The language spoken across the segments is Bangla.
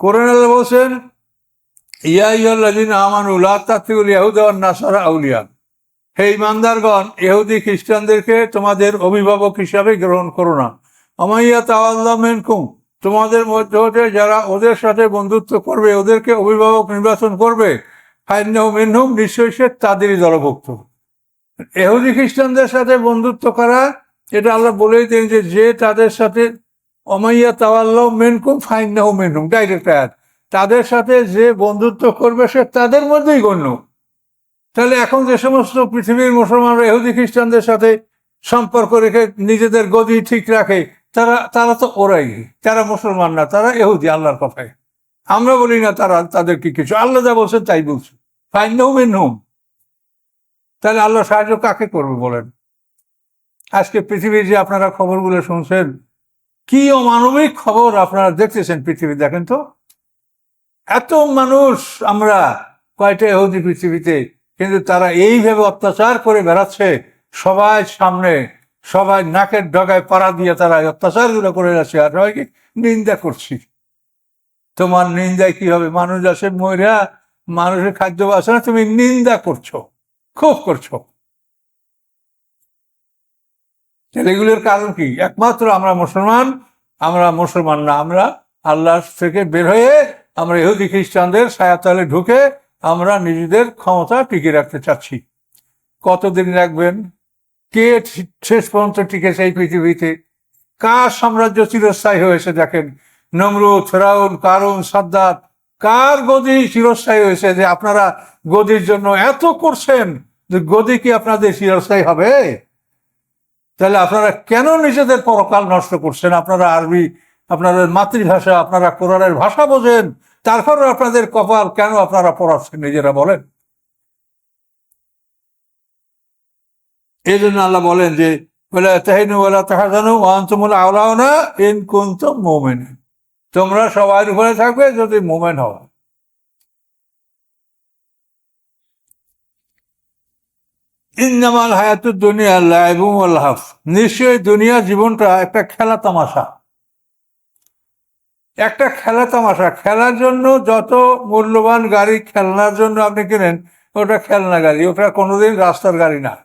কোরআন বলছেন, ইয়া ইয়াল্লাদিন আমানুল্লাহ তাত্তিউল ইয়াহুদ নাসারা আউলিয়া। হে ইমানদারগণ ইহুদি খ্রিস্টানদেরকে তোমাদের অভিভাবক হিসাবে গ্রহণ করো না। আমাইয়া তাওয়াল্লাহ মেনকুম, তোমাদের মধ্যে হতে যারা ওদের সাথে বন্ধুত্ব করবে, ওদেরকে অভিভাবক নির্বাচন করবে ফাইনাহু মিনহুম নিশ্চয়ই সে তাদেরই দলভুক্ত। এহুদি খ্রিস্টানদের সাথে বন্ধুত্ব করা, এটা আল্লাহ বলেই দেন যে যে তাদের সাথে অমাইয়া তাওয়াল্লাহ মেনকুম ফাইনাহু মিনহুম ডাইরেক্ট আয়াত। তাদের সাথে যে বন্ধুত্ব করবে সে তাদের মধ্যেই গণ্য। তাহলে এখন যে সমস্ত পৃথিবীর মুসলমানরা এহুদি খ্রিস্টানদের সাথে সম্পর্ক রেখে নিজেদের গদি ঠিক রাখে, তারা তারা তো ওরাই। তারা মুসলমান না, তারা এহুদি আল্লাহর কথায় আমরা বলি না তারা, তাদেরকে কিছু। আল্লাহ যা বলছেন তাই বলছে। ফাইন হুম হুম তাহলে আল্লাহ সাহায্য কাকে করবে বলেন? আজকে পৃথিবীর যে আপনারা খবরগুলো শুনছেন কি অমানবিক খবর আপনারা দেখতেছেন পৃথিবী, দেখেন তো? এত মানুষ আমরা কয়টা এহুদি পৃথিবীতে, কিন্তু তারা এইভাবে অত্যাচার করে বেড়াচ্ছে, সবাই সামনে, সবাই নাকের ডগায় পাড়া দিয়ে তারা অত্যাচারগুলো করে যাচ্ছে, আর সবাইকে নিন্দা করছি। তোমার নিন্দায় কি হবে? মানুষ আসে, ময়রা, মানুষের খাদ্য বাসে না তুমি নিন্দা করছ, খুব করছ। তাহলে এগুলোর কারণ কি? একমাত্র আমরা মুসলমান আমরা মুসলমান না, আমরা আল্লাহ থেকে বের হয়ে আমরা ইহুদি খ্রিস্টানদের ছায়াতলে ঢুকে আমরা নিজেদের ক্ষমতা টিকিয়ে রাখতে চাচ্ছি। কতদিন রাখবেন? কে শেষ পর্যন্ত টিকেছে এই পৃথিবীতে? কার সাম্রাজ্য চিরস্থায়ী হয়েছে দেখেন? নমরুদ, ফেরাউন, কারুন, সাদ্দাত, কার গদি চিরস্থায়ী হয়েছে যে আপনারা গদির জন্য এত করছেন যে গদি কি আপনাদের চিরস্থায়ী হবে? তাহলে আপনারা কেন নিজেদের পরকাল নষ্ট করছেন? আপনারা আরবি আপনাদের মাতৃভাষা, আপনারা কোরআনের ভাষা বোঝেন। তারপরে আপনাদের কপাল কেন আপনারা পড়াচ্ছেন নিজেরা বলেন? এই জন্য আল্লাহ বলেন যে তোমরা সবার উপরে থাকবে যদি মোমেন হও। ইন্নামাল হায়াতুর দুনিয়া আল্লাহ এবং আল্লাহাফ নিশ্চয়ই দুনিয়া জীবনটা একটা খেলা তামাশা। একটা খেলা তামাশা। খেলার জন্য যত মূল্যবান গাড়ি খেলনার জন্য আপনি কিনেন, ওটা খেলনা গাড়ি, ওটা কোনোদিন রাস্তার গাড়ি না।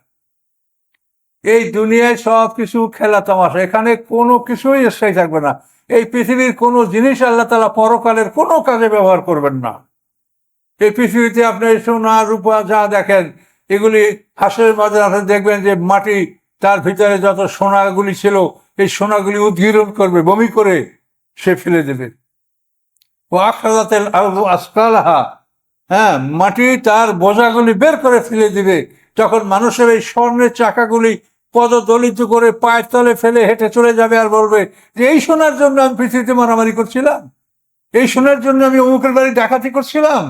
এই দুনিয়ায় সব কিছু খেলা তামাশা। এখানে কোনো কিছুই স্থায়ী থাকবে না। এই পৃথিবীর কোনো জিনিস আল্লাহ তালা পরকালের কোনো কাজে ব্যবহার করবেন না। এই পৃথিবীতে আপনি সোনা, রূপা যা দেখেন এগুলি হাঁসের মাঝে আপনি দেখবেন যে মাটি তার ভিতরে যত সোনাগুলি ছিল, এই সোনাগুলি উদ্গীরণ করবে, বমি করে সে ফেলে দেবে। ও আখরাতের আসকালাহা হ্যাঁ মাটি তার বোঝাগুলি বের করে ফেলে দিবে। তখন মানুষের এই স্বর্ণের চাকাগুলি পদদলিত করে পায়ের তলে ফেলে হেঁটে চলে যাবে আর বলবে যে, এই সোনার জন্য আমি পৃথিবীতে মারামারি করছিলাম। এই সোনার জন্য আমি অমুকের বাড়ি ডাকাতি করছিলাম।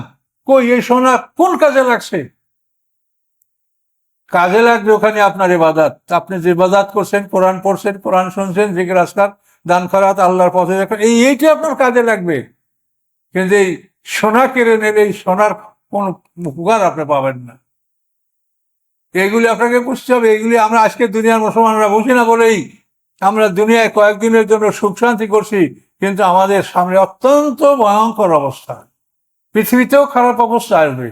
কই, এই সোনা কোন কাজে লাগছে? কাজে লাগবে ওখানে আপনার এবাদাত আপনি যে ইবাদাত করছেন, কোরআন পড়ছেন, কোরআন শুনছেন, জিকির রাস্তার দান করাত আল্লাহর পথে দেখেন, এই এইটি আপনার কাজে লাগবে। কিন্তু এই সোনা কেড়ে নিলে এই সোনার কোন উপকার আপনি পাবেন না। এগুলি আপনাকে বুঝতে হবে, এগুলি আমরা আজকে দুনিয়ার মুসলমানরা বুঝি না বলেই আমরা দুনিয়ায় কয়েকদিনের জন্য সুখ শান্তি করছি, কিন্তু আমাদের সামনে অত্যন্ত ভয়ঙ্কর অবস্থা। পৃথিবীতেও খারাপ অবস্থা আসবে।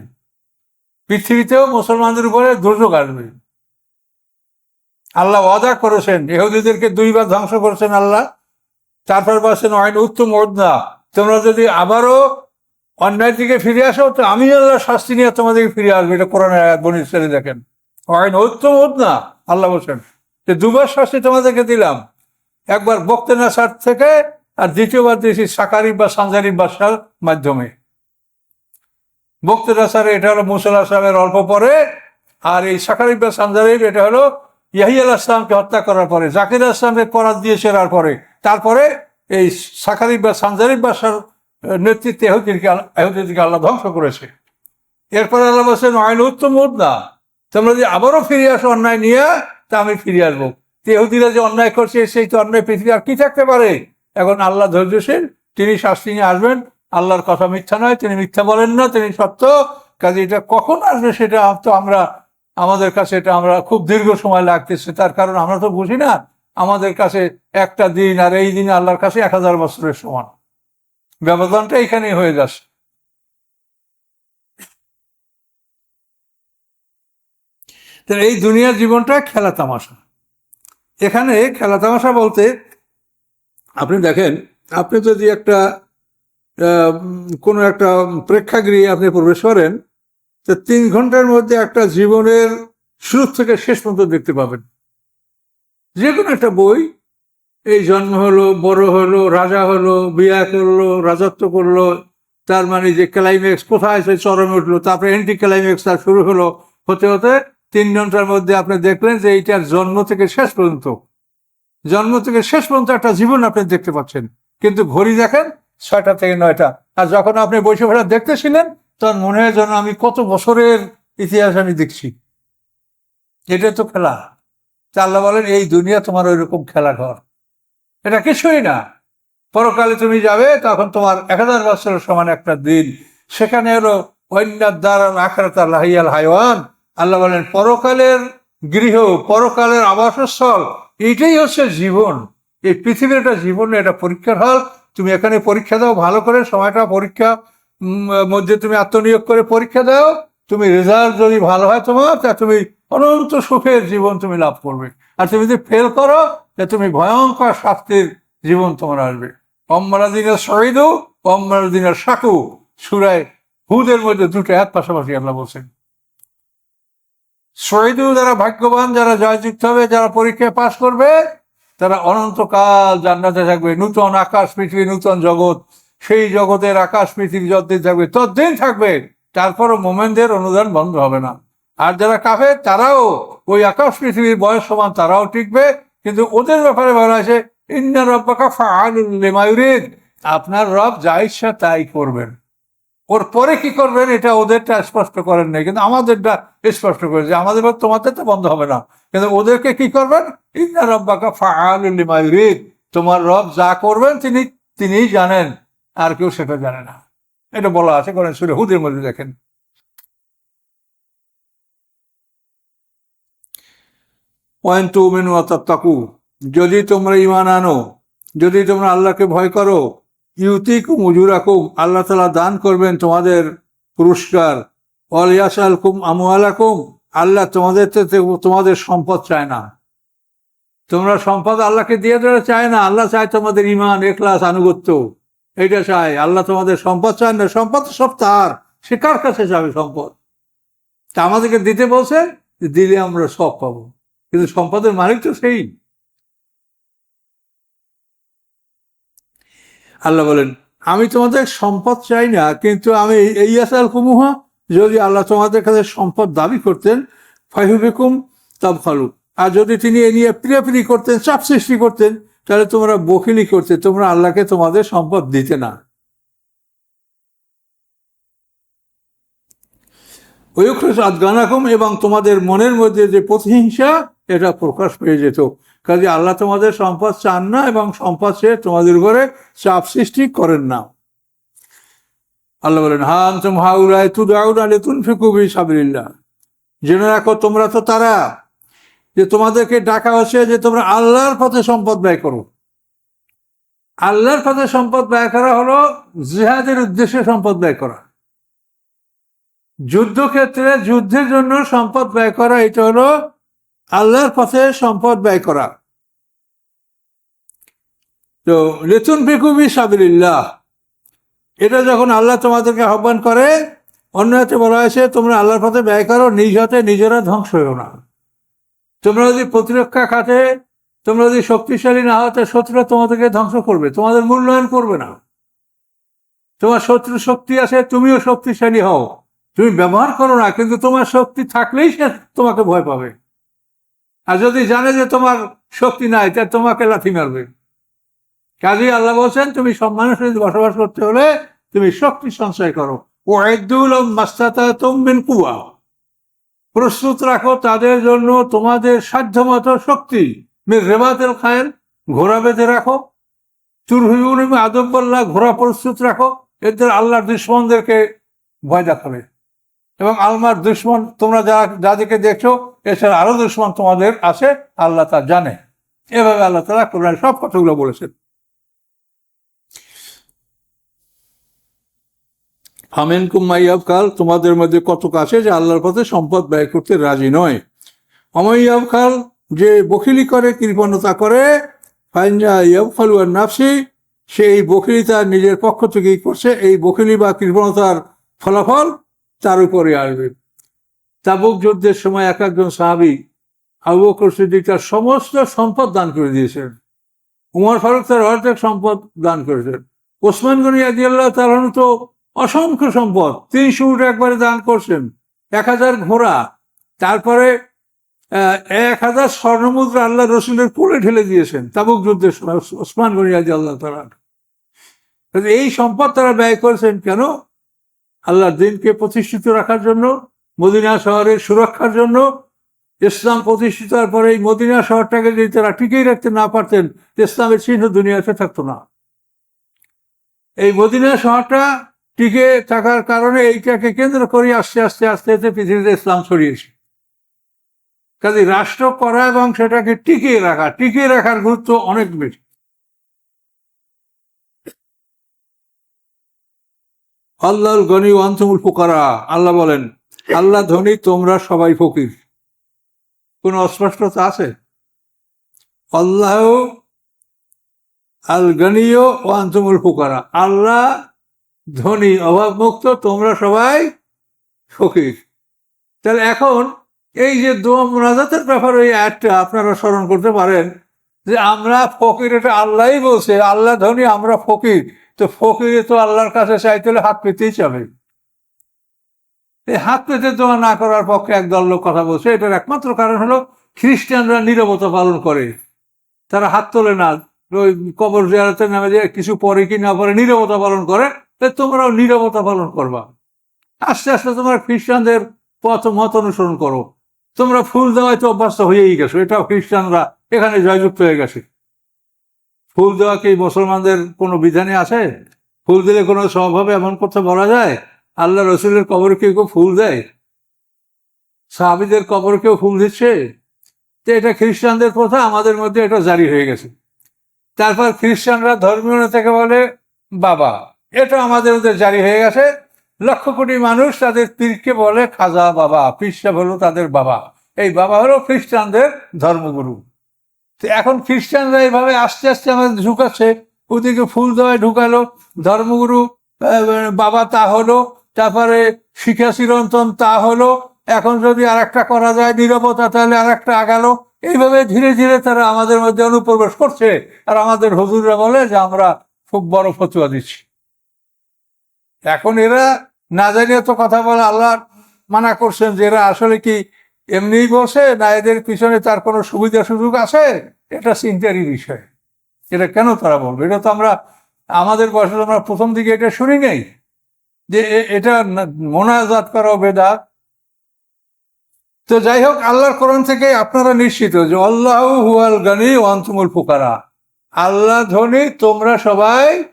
পৃথিবীতেও মুসলমানদের উপরে দুর্যোগ আসবে আল্লাহ ওয়াদা করেছেন এহুদিদেরকে দুইবার ধ্বংস করেছেন আল্লাহ। তারপর বলছেন আইন উত্তম ওদনা তোমরা যদি আবারও অন্যায় দিকে ফিরে আসো, তো আমি আল্লাহ শাস্তি নিয়ে তোমাদেরকে ফিরে আসবে। এটা কোরআনের আয়াত, বনি ইসরায়েলে দেখেন। আইন উত্তম ওদনা আল্লাহ বলছেন, যে দুবার শাস্তি তোমাদেরকে দিলাম, একবার বক্তেনা সার থেকে, আর দ্বিতীয়বার দিয়েছি সাকারি বা সানজারি বাসার মাধ্যমে। বক্তেনাসার এটা হলো মুসল আসলামের অল্প পরে, আর এই সাকারি বা সানজারির এটা হলো ইয়াহিয়াল আসলামকে হত্যা করার পরে, জাকির আসলামকে করার দিয়ে সেরার পরে, তারপরে এই সাকারি বা সানজারি বাসার নেতৃত্বে এহুদিনকে এহুদিনকে আল্লাহ ধ্বংস করেছে। এরপরে আল্লাহ বলছেন, আইন উত্তম না। তোমরা যদি আবারও ফিরে আসো অন্যায় নিয়ে, তা আমি ফিরে আসব। তেহুদিরা যে অন্যায় করছে, সেই তো অন্যায় পৃথিবী আর কি থাকতে পারে? এখন আল্লাহ ধৈর্যশীল, তিনি শাস্তি নিয়ে আসবেন। আল্লাহর কথা মিথ্যা নয়, তিনি মিথ্যা বলেন না, তিনি সত্য। কাজে এটা কখন আসবে সেটা তো আমরা, আমাদের কাছে এটা আমরা খুব দীর্ঘ সময় লাগতেছে, তার কারণ আমরা তো বুঝি না। আমাদের কাছে একটা দিন আর এই দিন আল্লাহর কাছে এক হাজার বছরের সমান। ব্যবধানটা এখানেই হয়ে যাচ্ছে। এই দুনিয়ার জীবনটা খেলা তামাশা। এখানে খেলা তামাশা বলতে, আপনি দেখেন, আপনি যদি একটা কোনো একটা প্রেক্ষাগৃহে আপনি প্রবেশ করেন, তো তিন ঘণ্টার মধ্যে একটা জীবনের শুরু থেকে শেষ পর্যন্ত দেখতে পাবেন। যে কোনো একটা বই, এই জন্ম হলো, বড় হলো, রাজা হলো, বিয়া করল, রাজত্ব করল, তার মানে যে ক্লাইম্যাক্স কোথায় সে চরমে উঠল, তারপরে এন্টি ক্লাইম্যাক্স তার শুরু হলো, হতে হতে তিন ঘণ্টার মধ্যে আপনি দেখলেন যে এইটার জন্ম থেকে শেষ পর্যন্ত, জন্ম থেকে শেষ পর্যন্ত একটা জীবন আপনি দেখতে পাচ্ছেন। কিন্তু ঘড়ি দেখেন ছয়টা থেকে নয়টা। আর যখন আপনি বসে বসে দেখতেছিলেন, তখন মনে হয় যেন আমি কত বছরের ইতিহাস আমি দেখছি। এটা তো খেলা। আল্লাহ বলেন, এই দুনিয়া তোমার ওই রকম খেলা ঘর। এটা কিছুই না। পরকালে তুমি যাবে, তখন তোমার এক হাজার বছরের সমান একটা দিন। সেখানে হলো অন্যার দ্বার আখরাত লাহিয়াল হাইওয়ান। আল্লাহ বলেন, পরকালের গৃহ, পরকালের আবাসস্থল এইটাই হচ্ছে জীবন। এই পৃথিবীর একটা জীবন, এটা পরীক্ষার হল। তুমি এখানে পরীক্ষা দাও, ভালো করে সময়টা পরীক্ষা মধ্যে তুমি আত্মনিয়োগ করে পরীক্ষা দাও। তুমি রেজাল্ট যদি ভালো হয় তোমার, তা তুমি অনন্ত সুখের জীবন তুমি লাভ করবে। আর তুমি যদি ফেল করো, তা তুমি ভয়ঙ্কর শাস্তির জীবন তোমার আসবে। অম্মারা দিনের শহীদু অম্মারা দিনের সাকু সুরায় হুদের মধ্যে দুটো এক পাশাপাশি আল্লাহ বলছেন। শহীদু যারা ভাগ্যবান, যারা জয়যুক্ত হবে, যারা পরীক্ষায় পাশ করবে তারা অনন্তকাল জান্নাতে থাকবে। নূতন আকাশ, পৃথিবী, নূতন জগৎ। সেই জগতের আকাশ, পৃথিবী যতদিন থাকবে, ততদিন থাকবে। তারপরও মোমেনদের অনুদান বন্ধ হবে না। আর যারা কাফে তারাও ওই আকাশ, পৃথিবীর বয়স সমান, তারাও টিকবে। কিন্তু ওদের ব্যাপারে বলা আছে ইন্না রব্বাকা ফাআলুল আপনার রব যা ইচ্ছা তাই করবেন। ওর পরে কি করবেন এটা ওদেরটা স্পষ্ট করেন নাই, কিন্তু আমাদেরটা স্পষ্ট করে যে আমাদের তোমাদের তো বন্ধ হবে না। কিন্তু ওদেরকে কি করবেন? ইন্না রব্বাকা ফাআলুল লিমা তোমার রব যা করবেন তিনি, তিনিই জানেন, আর কেউ সেটা জানে না। এটা বলা আছে করেন সুরে হুদের মধ্যে, দেখেন। ওয়ান টু মেনু তাকু যদি তোমরা ইমান আনো, যদি তোমরা আল্লাহকে ভয় করো ইউতিকুম উজুরাকুম আল্লাহ তালা দান করবেন তোমাদের পুরস্কার। অলিয়াসাল কুম আমু আলাকুম আল্লাহ তোমাদের তোমাদের সম্পদ চায় না। তোমরা সম্পদ আল্লাহকে দিয়ে দেওয়া চায় না, আল্লাহ চায় তোমাদের ইমান এখলাস, আনুগত্য। এটা চায়, আল্লাহ তোমাদের সম্পদ চায় না, সম্পদ সব তার, সে কার কাছে যাবে সম্পদ? তা আমাদেরকে দিতে বলছে দিলে আমরা সব পাবো। কিন্তু সম্পদের মালিক তো সেই। আল্লাহ বলেন, আমি তোমাদের সম্পদ চাই না, কিন্তু আমি এই আসাল কুমুহা যদি আল্লাহ তোমাদের কাছে সম্পদ দাবি করতেন, ফাইহুবেকুম তাব খালু আর যদি তিনি এ নিয়ে প্রিয়াপ্রি করতেন, চাপ সৃষ্টি করতেন, তাহলে তোমরা বকিলি করতে, তোমরা আল্লাহকে তোমাদের সম্পদ দিতে না। ওয়ুখ্রস আদগানাকুম, এবং তোমাদের মনের মধ্যে যে প্রতিহিংসা, এটা প্রকাশ পেয়ে যেত। কাজে আল্লাহ তোমাদের সম্পদ চান না এবং সম্পদ সে তোমাদের উপরে চাপ সৃষ্টি করেন না। আল্লাহ বলেন হান তুম হাউরায় তু দাউন আলে তুন ফিকুবি সাবিল্লা জেনে রাখো, তোমরা তো তারা, যে তোমাদেরকে ডাকা হচ্ছে যে তোমরা আল্লাহর পথে সম্পদ ব্যয় করো। আল্লাহর পথে সম্পদ ব্যয় করা হলো জিহাদের উদ্দেশ্যে সম্পদ ব্যয় করা। যুদ্ধক্ষেত্রে যুদ্ধের জন্য সম্পদ ব্যয় করা, এটা হলো আল্লাহর পথে সম্পদ ব্যয় করা। তো লেতুন ফিকুবি সাবিল্লাহ এটা যখন আল্লাহ তোমাদেরকে আহ্বান করে, অন্য হাতে বলা হয়েছে, তোমরা আল্লাহর পথে ব্যয় করো, নিজ হাতে নিজেরা ধ্বংস হয়েও না। তোমরা যদি প্রতিরক্ষা খাতে তোমরা যদি শক্তিশালী না হও, তা শত্রুরা তোমাদেরকে ধ্বংস করবে, তোমাদের মূল্যায়ন করবে না। তোমার শত্রু শক্তি আছে, তুমিও শক্তিশালী হও। তুমি ব্যবহার করো না, কিন্তু তোমার শক্তি থাকলেই সে তোমাকে ভয় পাবে। আর যদি জানে যে তোমার শক্তি নাই, তা তোমাকে লাথি মারবে। কাজী আল্লাহ বলছেন, তুমি সম্মানের সহিত বসবাস করতে হলে তুমি শক্তি সঞ্চয় করো। ও মাস্তাতা তুমিন কুয়া প্রস্তুত রাখো তাদের জন্য তোমাদের সাধ্যমতো শক্তি। মির রেবাতেল খায়ের ঘোড়া বেঁধে রাখো। চুরহুন আদব্বল্লাহ ঘোড়া প্রস্তুত রাখো। এদের আল্লাহর দুশ্মনদেরকে ভয় দেখাবে। এবং আলমার দুশ্মন, তোমরা যা যাদেরকে দেখছ, এছাড়া আরও দুশ্মন তোমাদের আছে, আল্লাহ তা জানে। এভাবে আল্লাহ তালা সব কথাগুলো বলেছেন। ফামেন কুমাইয়াব কাল, তোমাদের মধ্যে কত কাছে যে আল্লাহর পথে সম্পদ ব্যয় করতে রাজি নয়? অমাইয়াব কাল, যে বকিলি করে, কৃপণতা করে, ফাইনজা নাফসি সে এই বকিলি তার নিজের পক্ষ থেকেই করছে, এই বকিলি বা কৃপণতার ফলাফল তার উপরে আসবে। তাবুক যুদ্ধের সময় এক একজন সাহাবি আবু তার সমস্ত সম্পদ দান করে দিয়েছেন। উমর ফারুক তার অর্ধেক সম্পদ দান করেছেন। ওসমান গনি আদিয়াল্লাহ তার তো অসংখ্য সম্পদ। তিনি উঠ একবারে দান করছেন। এক হাজার ঘোড়া। তারপরে এক হাজার স্বর্ণমুদ্রা আল্লাহ রসুলের কোলে ঢেলে দিয়েছেন, তাবুক যুদ্ধের সময় ওস- ওসমান গনি আদি আল্লাহ তারা এই সম্পদ তারা ব্যয় করেছেন কেন? আল্লাহর দিনকে প্রতিষ্ঠিত রাখার জন্য, মদিনা শহরের সুরক্ষার জন্য। ইসলাম প্রতিষ্ঠিত হওয়ার পরে এই মদিনা শহরটাকে যদি তারা টিকিয়ে রাখতে না পারতেন, ইসলামের চিহ্ন দুনিয়াতে থাকতো না। এই মদিনা শহরটা টিকে থাকার কারণে এইটাকে কেন্দ্র করে আস্তে আস্তে আস্তে আস্তে পৃথিবীতে ইসলাম ছড়িয়েছে কাজে রাষ্ট্র করা এবং সেটাকে টিকিয়ে রাখা, টিকিয়ে রাখার গুরুত্ব অনেক বেশি। আল্লাহর গনি ওয়ান্তমুল ফুকারা, আল্লাহ বলেন, আল্লাহ ধনী, তোমরা সবাই ফকির। কোন অস্পষ্টতা আছে? আল্লাহ আল গনিও ও আন্তমুল ফুকারা, আল্লাহ ধনী, অভাবমুক্ত, তোমরা সবাই ফকির তাহলে এখন এই যে দোয়া মোনাজাতের ব্যাপারে এই অ্যাডটা আপনারা স্মরণ করতে পারেন যে আমরা ফকির, এটা আল্লাহই বলছে, আল্লাহ ধনী, আমরা ফকির। তো ফকিরে তো আল্লাহর কাছে চাইতে হলে হাত পেতেই চাবে। এই হাত পেতে দোয়া না করার পক্ষে একদল লোক কথা বলছে, এটার একমাত্র কারণ হলো খ্রিস্টানরা নীরবতা পালন করে। তারা হাত তোলে না, ওই কবর জিয়ারতের নামে যে কিছু পরে কি না পরে নীরবতা পালন করে তা তোমরাও নীরবতা পালন করবা। আস্তে আস্তে তোমরা খ্রিস্টানদের পথ, মত অনুসরণ করো। তোমরা ফুল দেওয়ায় তো অভ্যস্ত হয়েই গেছো। এটাও খ্রিস্টানরা এখানে জয়যুক্ত হয়ে গেছে। ফুল দেওয়া কি মুসলমানদের কোনো বিধানে আছে? ফুল দিলে কোনো স্বভাবে এমন কথা বলা যায়? আল্লাহ রসুলের কবর কেউ কেউ ফুল দেয়? সাহাবিদের কবর কেউ ফুল দিচ্ছে? তো এটা খ্রিস্টানদের প্রথা, আমাদের মধ্যে এটা জারি হয়ে গেছে। তারপর খ্রিস্টানরা ধর্মীয় নেতাকে বলে বাবা। এটা আমাদের মধ্যে জারি হয়ে গেছে। লক্ষ কোটি মানুষ তাদের পীরকে বলে, খাজা বাবা পীরসাহ হলো তাদের বাবা। এই বাবা হলো খ্রিস্টানদের ধর্মগুরু। তো এখন খ্রিস্টানরা এইভাবে আস্তে আস্তে আমাদের ঢুকাচ্ছে। ওদিকে ফুল দেওয়ায় ঢুকালো, ধর্মগুরু বাবা তা হলো, তারপরে শিখা চিরন্তন তা হলো। এখন যদি আর একটা করা যায়, নিরবতা তাহলে আর একটা আগালো। এইভাবে ধীরে ধীরে তারা আমাদের মধ্যে অনুপ্রবেশ করছে। আর আমাদের হুজুররা বলে যে, আমরা খুব বড় ফতুয়া দিচ্ছি। এখন এরা না জানিয়ে তো কথা বলে, আল্লাহ মানা করছেন যে এরা আসলে কি এমনিই বসে না এদের পিছনে তার কোনো সুবিধা সুযোগ আছে? এটা চিন্তারই বিষয়। এটা কেন তারা বলবে? এটা তো আমরা, আমাদের বয়সে আমরা প্রথম দিকে এটা শুনি নেই। যে এটা মোনাজাত করা বেদা তো যাই হোক, আল্লাহর কোরআন থেকে আপনারা নিশ্চিত যে আল্লাহ হুয়াল গানি ওয়ান্তুমুল ফুকারা। আল্লাহ ধনী, তোমরা সবাই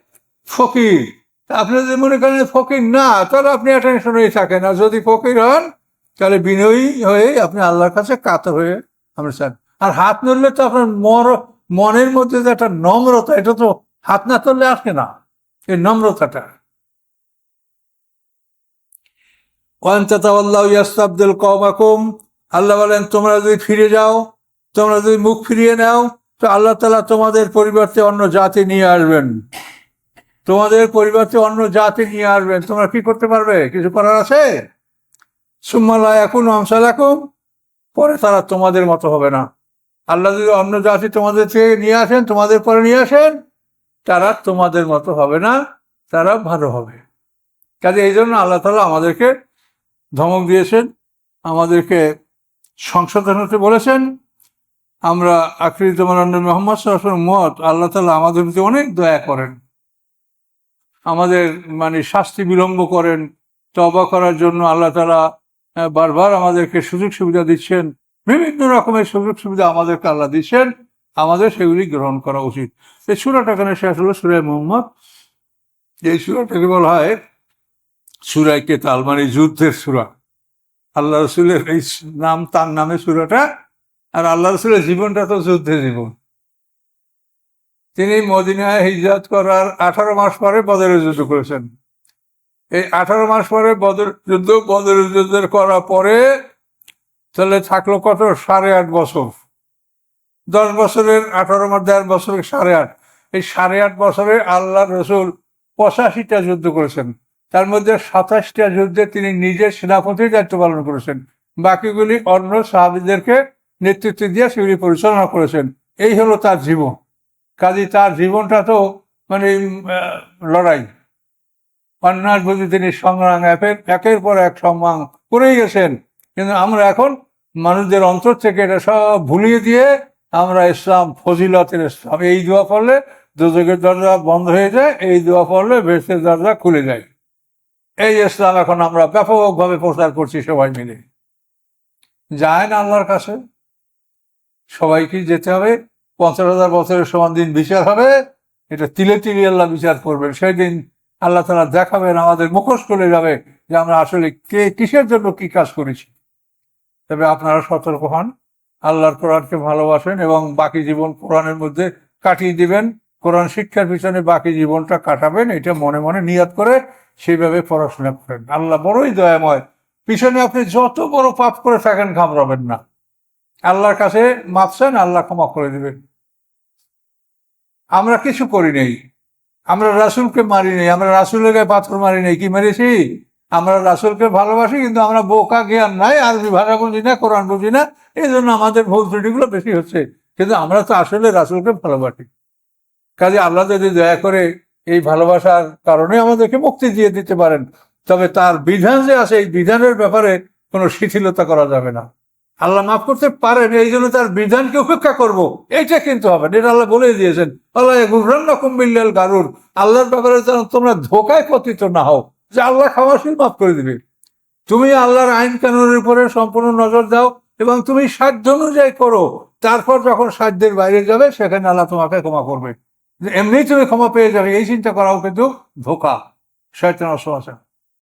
ফকির। আপনি যদি মনে করেন ফকির, না, তাহলে আপনি টেনশনেই থাকেন। আর যদি ফকির হন, তাহলে বিনয়ী হয়ে আপনি আল্লাহর কাছে কাতর হয়ে আমরা চান। আর হাত নড়লে তো আপনার মর, মনের মধ্যে যে একটা নম্রতা, এটা তো হাত না তুললে আসে না। এই নম্রতাটা। ওয়ান্তাতাল্লাহ ইয়াস্তাবদুল কওমাকুম। আল্লাহ বলেন, তোমরা যদি ফিরে যাও, তোমরা যদি মুখ ফিরিয়ে নাও, তো আল্লাহ তালা তোমাদের পরিবর্তে অন্য জাতি নিয়ে আসবেন। তোমাদের পরিবর্তে অন্য জাতি নিয়ে আসবেন তোমরা কি করতে পারবে? কিছু করার আছে? সুম্মালা এখন আমসালাকুম পরে তারা তোমাদের মতো হবে না। আল্লাহ যদি অন্য জাতি তোমাদের থেকে নিয়ে আসেন, তোমাদের পরে নিয়ে আসেন, তারা তোমাদের মতো হবে না, তারা ভালো হবে। কাজে এই জন্য আল্লাহ তালা আমাদেরকে ধমক দিয়েছেন, আমাদেরকে সংশোধন হতে বলেছেন। আমরা আকৃত মোহাম্মদ মত আল্লাহ তালা আমাদের প্রতি অনেক দয়া করেন। আমাদের মানে শাস্তি বিলম্ব করেন তবা করার জন্য আল্লাহ তালা বারবার আমাদেরকে সুযোগ সুবিধা দিচ্ছেন, বিভিন্ন রকমের সুযোগ সুবিধা আমাদেরকে আল্লাহ দিচ্ছেন, আমাদের সেগুলি গ্রহণ করা উচিত। এই সুরাটা এখানে শেষ হলো সুরায় মোহাম্মদ। এই সুরাটাকে বলা হয় সুরায় কেতাল মানে যুদ্ধের সুরা। আল্লাহ রসুলের এই নাম, তার নামে সুরাটা, আর আল্লাহ রসুলের জীবনটা তো যুদ্ধের জীবন। তিনি মদিনায় হিজরত করার আঠারো মাস পরে বদরের যুদ্ধ করেছেন। এই আঠারো মাস পরে বদর যুদ্ধ বদর যুদ্ধের করার পরে তাহলে থাকল কত? সাড়ে আট বছর। দশ বছরের, আঠারো মাস, দেড় বছরের সাড়ে আট। এই সাড়ে আট বছরে আল্লাহ রসুল পঁচাশিটা যুদ্ধ করেছেন। তার মধ্যে সাতাশটা যুদ্ধে তিনি নিজের সেনাপতির দায়িত্ব পালন করেছেন। বাকিগুলি অন্য সাহাবিদেরকে নেতৃত্ব দিয়ে সেগুলি পরিচালনা করেছেন। এই হলো তার জীবন। কাজে তার জীবনটা তো মানে লড়াই। অন্যায় বুঝি তিনি সংগ্রাম অ্যাপের, একের পর এক সম্মান করেই গেছেন। কিন্তু আমরা এখন মানুষদের অন্তর থেকে এটা সব ভুলিয়ে দিয়ে আমরা ইসলাম ফজিলতের ইসলাম এই দোয়া পড়লে দুযোগের দরজা বন্ধ হয়ে যায়, এই দোয়া পড়লে বেশের দরজা খুলে যায়। এই ইসলাম এখন আমরা ব্যাপকভাবে প্রচার করছি সবাই মিলে। যায় না আল্লাহর কাছে। সবাইকে যেতে হবে। পঞ্চাশ হাজার বছরের সমান দিন বিচার হবে। এটা তিলে তিলে আল্লাহ বিচার করবেন। সেই দিন আল্লাহ তালা দেখাবেন, আমাদের মুখোশ খুলে যাবে যে আমরা আসলে কে, কিসের জন্য কি কাজ করেছি। তবে আপনারা সতর্ক হন, আল্লাহর কোরআনকে ভালোবাসেন এবং বাকি জীবন কোরআনের মধ্যে কাটিয়ে দিবেন। কোরআন শিক্ষার পিছনে বাকি জীবনটা কাটাবেন, এটা মনে মনে নিয়াত করে সেইভাবে পড়াশোনা করেন। আল্লাহ বড়ই দয়াময়। পিছনে আপনি যত বড় পাপ করে থাকেন, ঘাবড়াবেন না। আল্লাহর কাছে মাপছেন আল্লাহ ক্ষমা করে দিবেন। আমরা কিছু করি নেই। আমরা রাসুলকে মারি নেই, আমরা রাসুলের গায়ে পাথর মারি নেই, কি মেরেছি? আমরা রাসুলকে ভালোবাসি, কিন্তু আমরা বোকা জ্ঞান নাই, আরবি ভাষা বুঝি না, কোরআন বুঝি না এই জন্য আমাদের ভুল ত্রুটিগুলো বেশি হচ্ছে। কিন্তু আমরা তো আসলে রাসুলকে ভালোবাসি। কাজে আল্লাহ যদি দয়া করে এই ভালোবাসার কারণে আমাদেরকে মুক্তি দিয়ে দিতে পারেন, তবে তার বিধান যে আছে, এই বিধানের ব্যাপারে কোনো শিথিলতা করা যাবে না। আল্লাহ মাফ করতে পারেন, এই জন্য তার বিধানকে উপেক্ষা করব। এইটা কিন্তু হবে। এটা আল্লাহ বলে দিয়েছেন, আল্লাহ গুরান্না কুম্বিল্লাল গারুর। আল্লাহর ব্যাপারে যেন তোমরা ধোকায় পতিত না হও, যে আল্লাহ ক্ষমাশীল মাফ করে দিবে। তুমি আল্লাহর আইন কানুনের উপরে সম্পূর্ণ নজর দাও এবং তুমি সাধ্য অনুযায়ী করো। তারপর যখন সাধ্যের বাইরে যাবে, সেখানে আল্লাহ তোমাকে ক্ষমা করবে। যে এমনিই তুমি ক্ষমা পেয়ে যাবে, এই চিন্তা করাও কিন্তু ধোকা। শয়তান অসমাসা